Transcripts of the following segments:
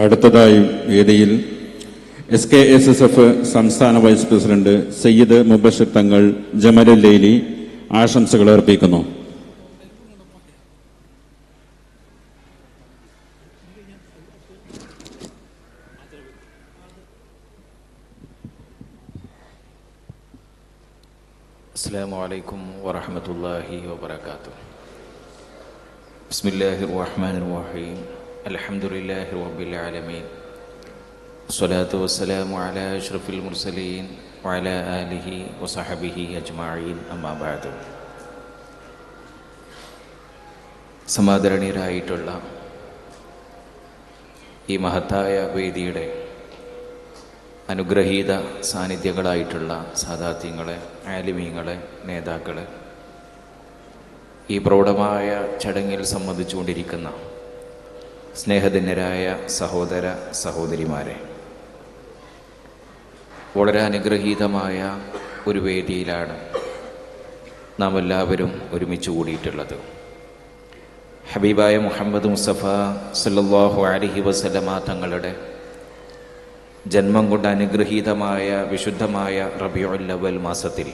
അടുത്തതായി വേദിയിൽ S K S S F സംസ്ഥാന വൈസ് പ്രസിഡന്റ് സയ്യിദ് മുബഷിർ തങ്ങൾ ജമലുല്ലൈലി ആശംസകൾ അർപ്പിക്കുന്നു. അസ്സാം വലൈക്കും വാഹമത്തല്ലാഹി വാത്തു ബിസ്മില്ലാഹിർ റഹ്മാൻ റഹീം. الحمد لله رب العالمين الصلاة والسلام على أشرف المرسلين وعلى آله وصحبه أجمعين أما بعد സമാദരണീയരായിട്ടുള്ള ഈ മഹത്തായ വേദിയുടെ അനുഗ്രഹീത സാന്നിധ്യങ്ങളായിട്ടുള്ള സാധാത്യങ്ങളെ ആലിമീങ്ങളെ നേതാക്കളെ ഈ പ്രൗഢമായ ചടങ്ങിൽ സംബന്ധിച്ചുകൊണ്ടിരിക്കുന്ന സ്നേഹധന്യരായ സഹോദര സഹോദരിമാരെ വളരെ അനുഗ്രഹീതമായ ഒരു വേദിയിലാണ് നാം എല്ലാവരും ഒരുമിച്ച് കൂടിയിട്ടുള്ളത്. ഹബീബായ മുഹമ്മദ് മുസ്തഫ സല്ലാഹു അലഹി വസല്ലമ തങ്ങളുടെ ജന്മം കൊണ്ട് അനുഗ്രഹീതമായ വിശുദ്ധമായ റബിയുല്ലവൽ മാസത്തിൽ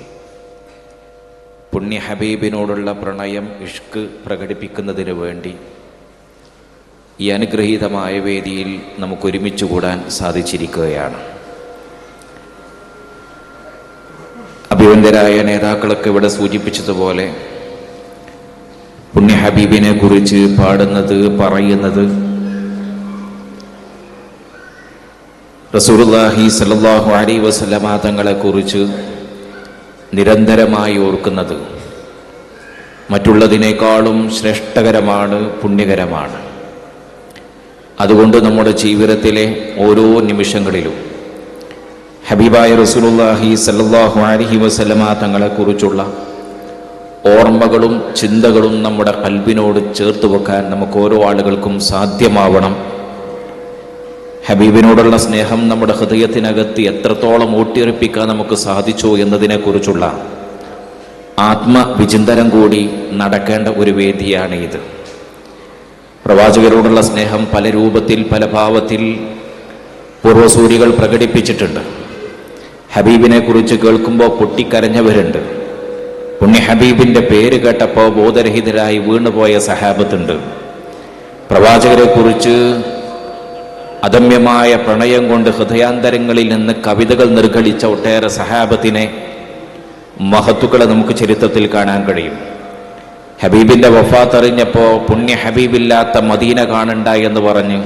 പുണ്യ ഹബീബിനോടുള്ള പ്രണയം ഇഷ്ക് പ്രകടിപ്പിക്കുന്നതിന് വേണ്ടി ഈ അനുഗ്രഹീതമായ വേദിയിൽ നമുക്ക് ഒരുമിച്ച് കൂടാൻ സാധിച്ചിരിക്കുകയാണ്. അഭിവന്ദരായ നേതാക്കളൊക്കെ ഇവിടെ സൂചിപ്പിച്ചതുപോലെ പുണ്യ ഹബീബിനെ കുറിച്ച് പാടുന്നത് പറയുന്നത് റസൂലുള്ളാഹി സല്ലല്ലാഹു അലൈഹി വസല്ലമ കുറിച്ച് നിരന്തരമായി ഓർക്കുന്നത്. മറ്റുള്ളതിനേക്കാളും ശ്രേഷ്ഠകരമാണ് പുണ്യകരമാണ്. അതുകൊണ്ട് നമ്മുടെ ജീവിതത്തിലെ ഓരോ നിമിഷങ്ങളിലും ഹബീബായ റസൂലുള്ളാഹി സല്ലാഹു അലഹി വസല്ലമ തങ്ങളെക്കുറിച്ചുള്ള ഓർമ്മകളും ചിന്തകളും നമ്മുടെ കൽബിനോട് ചേർത്ത് വെക്കാൻ നമുക്ക് ഓരോ ആളുകൾക്കും സാധ്യമാവണം. ഹബീബിനോടുള്ള സ്നേഹം നമ്മുടെ ഹൃദയത്തിനകത്ത് എത്രത്തോളം ഊട്ടിയുറപ്പിക്കാൻ നമുക്ക് സാധിച്ചു എന്നതിനെക്കുറിച്ചുള്ള ആത്മവിചിന്തനം കൂടി നടക്കേണ്ട ഒരു വേദിയാണ് ഇത് പ്രവാചകരോടുള്ള സ്നേഹം പല രൂപത്തിൽ പല ഭാവത്തിൽ പൂർവസൂരികൾ പ്രകടിപ്പിച്ചിട്ടുണ്ട്. ഹബീബിനെ കുറിച്ച് കേൾക്കുമ്പോൾ പൊട്ടിക്കരഞ്ഞവരുണ്ട്. പുണ്യ ഹബീബിന്റെ പേര് കേട്ടപ്പോൾ ബോധരഹിതരായി വീണുപോയ സഹാബത്തുണ്ട്. പ്രവാചകരെ കുറിച്ച് അദമ്യമായ പ്രണയം കൊണ്ട് ഹൃദയാന്തരങ്ങളിൽ നിന്ന് കവിതകൾ നിർഗളിച്ച ഒട്ടേറെ സഹാബത്തിനെ മഹത്തുക്കളെ നമുക്ക് ചരിത്രത്തിൽ കാണാൻ കഴിയും. ഹബീബിന്റെ വഫാത്ത് അറിഞ്ഞപ്പോൾ പുണ്യ ഹബീബില്ലാത്ത മദീന കാണണ്ട എന്ന് പറഞ്ഞ്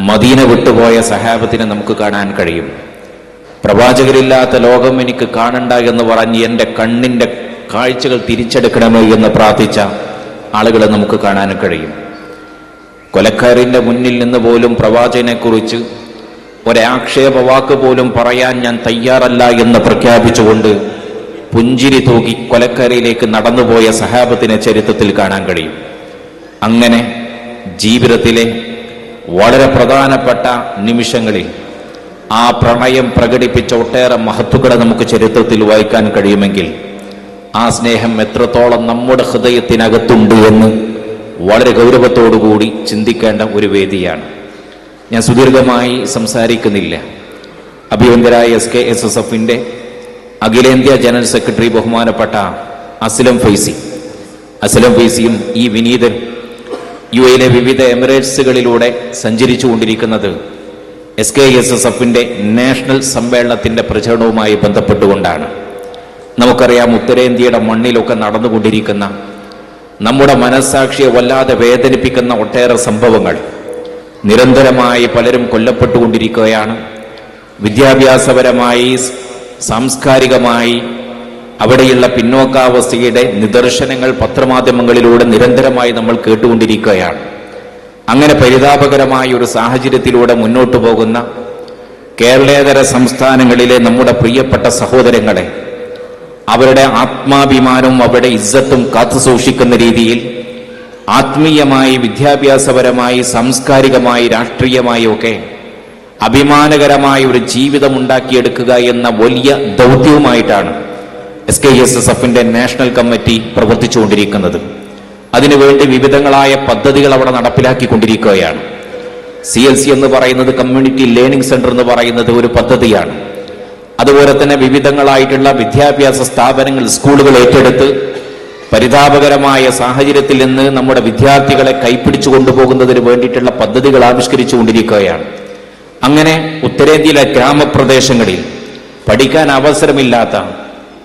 മദീന വിട്ടുപോയ സഹാബത്തിനെ നമുക്ക് കാണാൻ കഴിയും. പ്രവാചകരില്ലാത്ത ലോകം എനിക്ക് കാണണ്ട എന്ന് പറഞ്ഞ് എന്റെ കണ്ണിന്റെ കാഴ്ചകൾ തിരിച്ചെടുക്കണമേ എന്ന് പ്രാർത്ഥിച്ച ആളുകളെ നമുക്ക് കാണാൻ കഴിയും. കൊലക്കാരിന്റെ മുന്നിൽ നിന്ന് പോലും പ്രവാചകനെക്കുറിച്ച് ഒരാക്ഷേപ വാക്ക് പോലും പറയാൻ ഞാൻ തയ്യാറല്ല എന്ന് പ്രഖ്യാപിച്ചുകൊണ്ട് പുഞ്ചിരി തൂക്കി കൊലക്കരയിലേക്ക് നടന്നുപോയ സഹാബത്തിനെ ചരിത്രത്തിൽ കാണാൻ കഴിയും. അങ്ങനെ ജീവിതത്തിലെ വളരെ പ്രധാനപ്പെട്ട നിമിഷങ്ങളിൽ ആ പ്രണയം പ്രകടിപ്പിച്ച ഒട്ടേറെ മഹത്തുക്കളെ നമുക്ക് ചരിത്രത്തിൽ വായിക്കാൻ കഴിയുമെങ്കിൽ ആ സ്നേഹം എത്രത്തോളം നമ്മുടെ ഹൃദയത്തിനകത്തുണ്ട് എന്ന് വളരെ ഗൗരവത്തോടുകൂടി ചിന്തിക്കേണ്ട ഒരു വേദിയാണ്. ഞാൻ സുദീർഘമായി സംസാരിക്കുന്നില്ല. അഭിവന്ദരായ എസ് കെ എസ് എസ് എഫിന്റെ അഖിലേന്ത്യാ ജനറൽ സെക്രട്ടറി ബഹുമാനപ്പെട്ട അസ്ലം ഫൈസി. അസ്ലം ഫൈസിയും ഈ വിനീതൻ യു എയിലെ വിവിധ എമിറേറ്റ്സുകളിലൂടെ സഞ്ചരിച്ചു കൊണ്ടിരിക്കുന്നത് എസ് കെ എസ് എസ് എഫിന്റെ നാഷണൽ സമ്മേളനത്തിന്റെ പ്രചരണവുമായി ബന്ധപ്പെട്ടുകൊണ്ടാണ്. നമുക്കറിയാം ഉത്തരേന്ത്യയുടെ മണ്ണിലൊക്കെ നടന്നുകൊണ്ടിരിക്കുന്ന നമ്മുടെ മനസ്സാക്ഷിയെ വല്ലാതെ വേദനിപ്പിക്കുന്ന ഒട്ടേറെ സംഭവങ്ങൾ നിരന്തരമായി പലരും കൊല്ലപ്പെട്ടുകൊണ്ടിരിക്കുകയാണ്. വിദ്യാഭ്യാസപരമായി സാംസ്കാരികമായി അവിടെയുള്ള പിന്നോക്കാവസ്ഥയുടെ നിദർശനങ്ങൾ പത്രമാധ്യമങ്ങളിലൂടെ നിരന്തരമായി നമ്മൾ കേട്ടുകൊണ്ടിരിക്കുകയാണ്. അങ്ങനെ പരിതാപകരമായ ഒരു സാഹചര്യത്തിലൂടെ മുന്നോട്ട് പോകുന്ന കേരളേതര സംസ്ഥാനങ്ങളിലെ നമ്മുടെ പ്രിയപ്പെട്ട സഹോദരങ്ങളെ അവരുടെ ആത്മാഭിമാനവും അവരുടെ ഇജ്ജത്തും കാത്തു സൂക്ഷിക്കുന്ന രീതിയിൽ ആത്മീയമായി വിദ്യാഭ്യാസപരമായി സാംസ്കാരികമായി രാഷ്ട്രീയമായി ഒക്കെ അഭിമാനകരമായ ഒരു ജീവിതം ഉണ്ടാക്കിയെടുക്കുക എന്ന വലിയ ദൗത്യവുമായിട്ടാണ് എസ് കെ എസ് എസ് എഫിന്റെ നാഷണൽ കമ്മിറ്റി പ്രവർത്തിച്ചുകൊണ്ടിരിക്കുന്നത്. അതിനുവേണ്ടി വിവിധങ്ങളായ പദ്ധതികൾ അവിടെ നടപ്പിലാക്കിക്കൊണ്ടിരിക്കുകയാണ്. സി എൽ സി എന്ന് പറയുന്നത് കമ്മ്യൂണിറ്റി ലേണിംഗ് സെന്റർ എന്ന് പറയുന്നത് ഒരു പദ്ധതിയാണ്. അതുപോലെ തന്നെ വിവിധങ്ങളായിട്ടുള്ള വിദ്യാഭ്യാസ സ്ഥാപനങ്ങൾ സ്കൂളുകൾ ഏറ്റെടുത്ത് പരിതാപകരമായ സാഹചര്യത്തിൽ നിന്ന് നമ്മുടെ വിദ്യാർത്ഥികളെ കൈപ്പിടിച്ചു കൊണ്ടുപോകുന്നതിന് വേണ്ടിയിട്ടുള്ള പദ്ധതികൾ ആവിഷ്കരിച്ചു കൊണ്ടിരിക്കുകയാണ് അങ്ങനെ ഉത്തരേന്ത്യയിലെ ഗ്രാമപ്രദേശങ്ങളിൽ പഠിക്കാൻ അവസരമില്ലാത്ത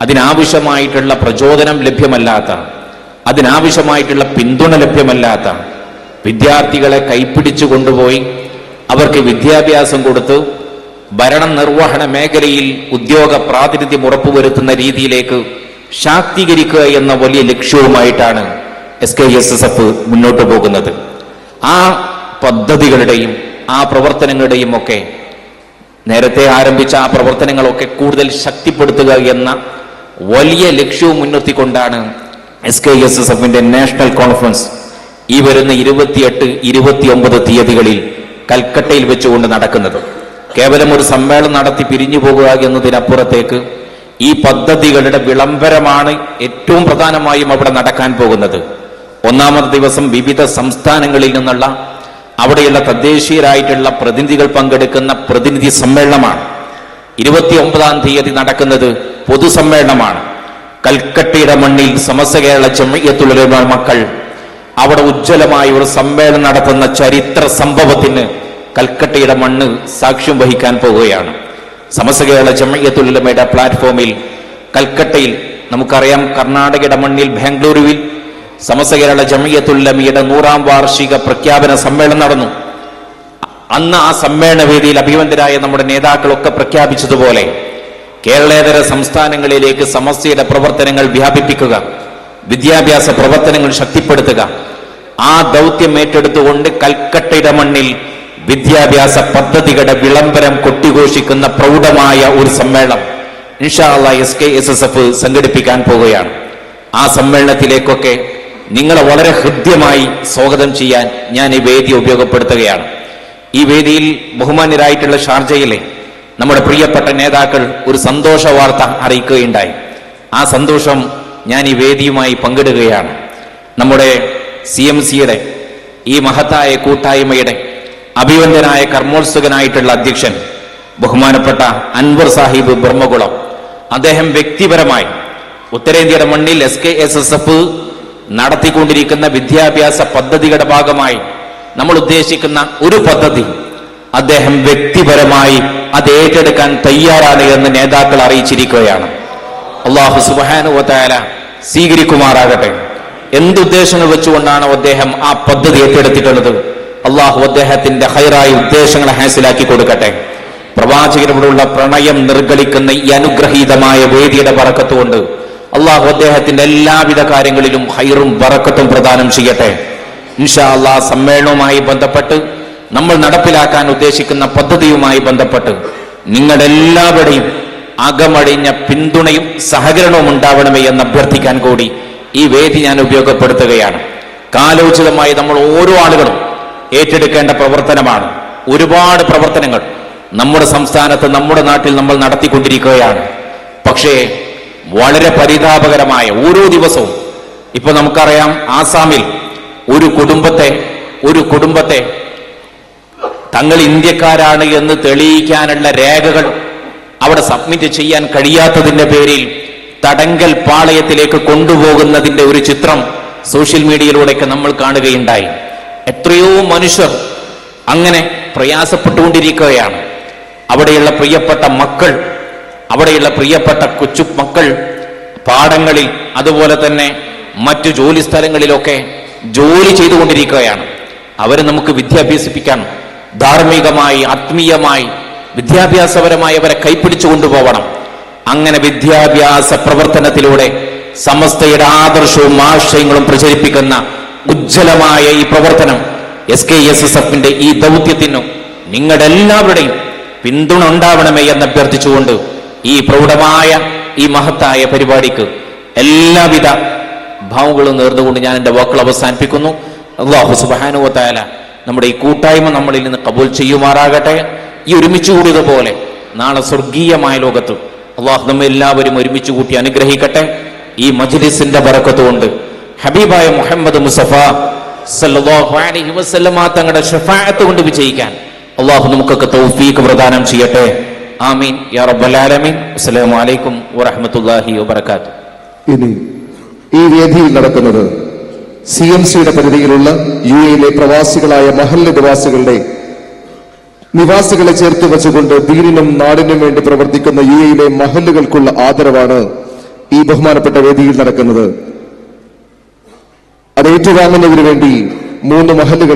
അതിനാവശ്യമായിട്ടുള്ള പ്രചോദനം ലഭ്യമല്ലാത്ത അതിനാവശ്യമായിട്ടുള്ള പിന്തുണ ലഭ്യമല്ലാത്ത വിദ്യാർത്ഥികളെ കൈപ്പിടിച്ചു കൊണ്ടുപോയി അവർക്ക് വിദ്യാഭ്യാസം കൊടുത്ത് ഭരണ നിർവഹണ മേഖലയിൽ ഉദ്യോഗ പ്രാതിനിധ്യം ഉറപ്പുവരുത്തുന്ന രീതിയിലേക്ക് ശാക്തീകരിക്കുക എന്ന വലിയ ലക്ഷ്യവുമായിട്ടാണ് S K S S F മുന്നോട്ട് പോകുന്നത്. ആ പദ്ധതികളുടെയും ആ പ്രവർത്തനങ്ങളുടെയും ഒക്കെ നേരത്തെ ആരംഭിച്ച ആ പ്രവർത്തനങ്ങളൊക്കെ കൂടുതൽ ശക്തിപ്പെടുത്തുക എന്ന വലിയ ലക്ഷ്യവും മുൻനിർത്തിക്കൊണ്ടാണ് എസ് കെ എസ് എസ് എഫിന്റെ നാഷണൽ കോൺഫറൻസ് ഈ വരുന്ന ഇരുപത്തിയെട്ട് ഇരുപത്തിയൊമ്പത് തീയതികളിൽ കൽക്കട്ടയിൽ വെച്ചുകൊണ്ട് നടക്കുന്നത്. കേവലം ഒരു സമ്മേളനം നടത്തി പിരിഞ്ഞു പോകുക എന്നതിനപ്പുറത്തേക്ക് ഈ പദ്ധതികളുടെ വിളംബരമാണ് ഏറ്റവും പ്രധാനമായും അവിടെ നടക്കാൻ പോകുന്നത്. ഒന്നാമത്തെ ദിവസം വിവിധ സംസ്ഥാനങ്ങളിൽ നിന്നുള്ള അവിടെയുള്ള തദ്ദേശീയരായിട്ടുള്ള പ്രതിനിധികൾ പങ്കെടുക്കുന്ന പ്രതിനിധി സമ്മേളനമാണ്. ഇരുപത്തി ഒമ്പതാം തീയതി നടക്കുന്നത് പൊതുസമ്മേളനമാണ് കൽക്കട്ടയുടെ മണ്ണിൽ സമസ്ത കേരള ചെമ്മയ്യത്തുള്ള മക്കൾ അവിടെ ഉജ്ജ്വലമായി ഒരു സമ്മേളനം നടത്തുന്ന ചരിത്ര സംഭവത്തിന് കൽക്കട്ടയുടെ മണ്ണ് സാക്ഷ്യം വഹിക്കാൻ പോവുകയാണ്. സമസ്ത കേരള ചെമ്മയ്യത്തുള്ളമയുടെ പ്ലാറ്റ്ഫോമിൽ കൽക്കട്ടയിൽ നമുക്കറിയാം കർണാടകയുടെ മണ്ണിൽ ബാംഗ്ലൂരുവിൽ സമസ്ത കേരള ജമയത്തുല്ലമിയുടെ നൂറാം വാർഷിക പ്രഖ്യാപന സമ്മേളനം നടന്നു. അന്ന് ആ സമ്മേളന വേദിയിൽ അഭിവന്ദരായ നമ്മുടെ നേതാക്കളൊക്കെ പ്രഖ്യാപിച്ചതുപോലെ കേരളേതര സംസ്ഥാനങ്ങളിലേക്ക് സമസ്തയുടെ പ്രവർത്തനങ്ങൾ വ്യാപിപ്പിക്കുക വിദ്യാഭ്യാസ പ്രവർത്തനങ്ങൾ ശക്തിപ്പെടുത്തുക ആ ദൗത്യം ഏറ്റെടുത്തുകൊണ്ട് കൽക്കട്ടയുടെ മണ്ണിൽ വിദ്യാഭ്യാസ പദ്ധതികളുടെ വിളംബരം കൊട്ടിഘോഷിക്കുന്ന പ്രൗഢമായ ഒരു സമ്മേളനം ഇൻഷാ അള്ളാഹ് S K S S F സംഘടിപ്പിക്കാൻ പോവുകയാണ്. ആ സമ്മേളനത്തിലേക്കൊക്കെ നിങ്ങളെ വളരെ ഹൃദ്യമായി സ്വാഗതം ചെയ്യാൻ ഞാൻ ഈ വേദി ഉപയോഗപ്പെടുത്തുകയാണ്. ഈ വേദിയിൽ ബഹുമാന്യരായിട്ടുള്ള ഷാർജയിലെ നമ്മുടെ പ്രിയപ്പെട്ട നേതാക്കൾ ഒരു സന്തോഷ വാർത്ത അറിയിക്കുകയുണ്ടായി. ആ സന്തോഷം ഞാൻ ഈ വേദിയുമായി പങ്കിടുകയാണ്. നമ്മുടെ സി എം സിയുടെ ഈ മഹത്തായ കൂട്ടായ്മയുടെ അഭിവന്ദനായ കർമ്മോത്സുകനായിട്ടുള്ള അധ്യക്ഷൻ ബഹുമാനപ്പെട്ട അൻവർ സാഹിബ് ബ്രഹ്മകുളം. അദ്ദേഹം വ്യക്തിപരമായി ഉത്തരേന്ത്യയുടെ മണ്ണിൽ S K S S F നടത്തിക്കൊണ്ടിരിക്കുന്ന വിദ്യാഭ്യാസ പദ്ധതികളുടെ ഭാഗമായി നമ്മൾ ഉദ്ദേശിക്കുന്ന ഒരു പദ്ധതി അദ്ദേഹം വ്യക്തിപരമായി അത് ഏറ്റെടുക്കാൻ തയ്യാറാണ് എന്ന് നേതാക്കൾ അറിയിച്ചിരിക്കുകയാണ്. അള്ളാഹു സുബാനുവല സ്വീകരിക്കുമാറാകട്ടെ. എന്തുദ്ദേശങ്ങൾ വെച്ചുകൊണ്ടാണ് അദ്ദേഹം ആ പദ്ധതി ഏറ്റെടുത്തിട്ടുള്ളത്? അള്ളാഹു അദ്ദേഹത്തിന്റെ ഹൈറായ ഉദ്ദേശങ്ങളെ ഹാസിലാക്കി കൊടുക്കട്ടെ. പ്രവാചകരോടുള്ള പ്രണയം നിർഗളിക്കുന്ന ഈ അനുഗ്രഹീതമായ വേദിയുടെ പറക്കത്തുകൊണ്ട് അള്ളാഹു അദ്ദേഹത്തിന്റെ എല്ലാവിധ കാര്യങ്ങളിലും ഹൈറും വറക്കത്തും പ്രദാനം ചെയ്യട്ടെ. ഇൻഷാ അള്ളാഹ് സമ്മേളനവുമായി ബന്ധപ്പെട്ട് നമ്മൾ നടപ്പിലാക്കാൻ ഉദ്ദേശിക്കുന്ന പദ്ധതിയുമായി ബന്ധപ്പെട്ട് നിങ്ങളെല്ലാവരുടെയും അകമടിഞ്ഞ പിന്തുണയും സഹകരണവും ഉണ്ടാവണമേ എന്ന് അഭ്യർത്ഥിക്കാൻ കൂടി ഈ വേദി ഞാൻ ഉപയോഗപ്പെടുത്തുകയാണ്. കാലോചിതമായി നമ്മൾ ഓരോ ആളുകളും ഏറ്റെടുക്കേണ്ട പ്രവർത്തനമാണ്. ഒരുപാട് പ്രവർത്തനങ്ങൾ നമ്മുടെ സംസ്ഥാനത്ത് നമ്മുടെ നാട്ടിൽ നമ്മൾ നടത്തിക്കൊണ്ടിരിക്കുകയാണ്. പക്ഷേ വളരെ പരിതാപകരമായ ഓരോ ദിവസവും. ഇപ്പൊ നമുക്കറിയാം ആസാമിൽ ഒരു കുടുംബത്തെ ഒരു കുടുംബത്തെ തങ്ങൾ ഇന്ത്യക്കാരാണ് എന്ന് തെളിയിക്കാനുള്ള രേഖകൾ അവിടെ സബ്മിറ്റ് ചെയ്യാൻ കഴിയാത്തതിന്റെ പേരിൽ തടങ്കൽ പാളയത്തിലേക്ക് കൊണ്ടുപോകുന്നതിന്റെ ഒരു ചിത്രം സോഷ്യൽ മീഡിയയിലൂടെയൊക്കെ നമ്മൾ കാണുകയുണ്ടായി. എത്രയോ മനുഷ്യർ അങ്ങനെ പ്രയാസപ്പെട്ടുകൊണ്ടിരിക്കുകയാണ്. അവിടെയുള്ള പ്രിയപ്പെട്ട മക്കൾ അവിടെയുള്ള പ്രിയപ്പെട്ട കൊച്ചു മക്കൾ പാടങ്ങളിൽ അതുപോലെ തന്നെ മറ്റു ജോലി സ്ഥലങ്ങളിലൊക്കെ ജോലി ചെയ്തുകൊണ്ടിരിക്കുകയാണ്. അവരെ നമുക്ക് വിദ്യാഭ്യസിപ്പിക്കാൻ ധാർമ്മികമായി ആത്മീയമായി വിദ്യാഭ്യാസപരമായി അവരെ കൈപ്പിടിച്ചു കൊണ്ടുപോകണം. അങ്ങനെ വിദ്യാഭ്യാസ പ്രവർത്തനത്തിലൂടെ സമസ്തയുടെ ആദർശവും ആശയങ്ങളും പ്രചരിപ്പിക്കുന്ന ഉജ്ജ്വലമായ ഈ പ്രവർത്തനം എസ് കെ എസ് എസ് എഫിന്റെ ഈ ദൗത്യത്തിനും നിങ്ങളുടെ എല്ലാവരുടെയും പിന്തുണ ഉണ്ടാവണമേ എന്ന് അഭ്യർത്ഥിച്ചുകൊണ്ട് ഈ പ്രൗഢമായ ഈ മഹത്തായ പരിപാടിക്ക് എല്ലാവിധ ഭാവങ്ങളും നേർന്നുകൊണ്ട് ഞാൻ എന്റെ വാക്കുകൾ അവസാനിപ്പിക്കുന്നു. അള്ളാഹു സുബാനുവത്തായാല നമ്മുടെ ഈ കൂട്ടായ്മ നമ്മളിൽ നിന്ന് കബൂൽ ചെയ്യുമാറാകട്ടെ. ഈ ഒരുമിച്ച് കൂടിയതുപോലെ നാളെ സ്വർഗീയമായ ലോകത്ത് അള്ളാഹു നമ്മെ എല്ലാവരും ഒരുമിച്ച് കൂട്ടി അനുഗ്രഹിക്കട്ടെ. ഈ മജ്ലിസിന്റെ കൊണ്ട് ഹബീബായ മുഹമ്മദ് മുസഫ സല്ലല്ലാഹു അലൈഹി വസല്ലമ തങ്ങളുടെ ഷഫാഅത്ത് കൊണ്ട് വിജയിക്കാൻ അള്ളാഹു നമുക്കൊക്കെ തൗഫീഖ് പ്രദാനം ചെയ്യട്ടെ. ആമീൻ. യാ റബ്ബൽ ആലമീൻ. അസ്സലാമു അലൈക്കും വറഹ്മത്തുള്ളാഹി വബർക്കാത്തു ഇനി ഈ വേദിയിൽ നടക്കുന്നത് സി എം സിയുടെ പരിധിയിലുള്ള യു എയിലെ പ്രവാസികളായ മഹല്ല നിവാസികളുടെ നിവാസികളെ ചേർത്ത് വെച്ചുകൊണ്ട് ദീനിനും നാടിനും വേണ്ടി പ്രവർത്തിക്കുന്ന യു എയിലെ മഹല്ലുകൾക്കുള്ള ആദരവാണ് ഈ ബഹുമാനപ്പെട്ട വേദിയിൽ നടക്കുന്നത്. അത് ഏറ്റുവാങ്ങുന്നതിനു വേണ്ടി മൂന്ന് മഹല്ലുകളെ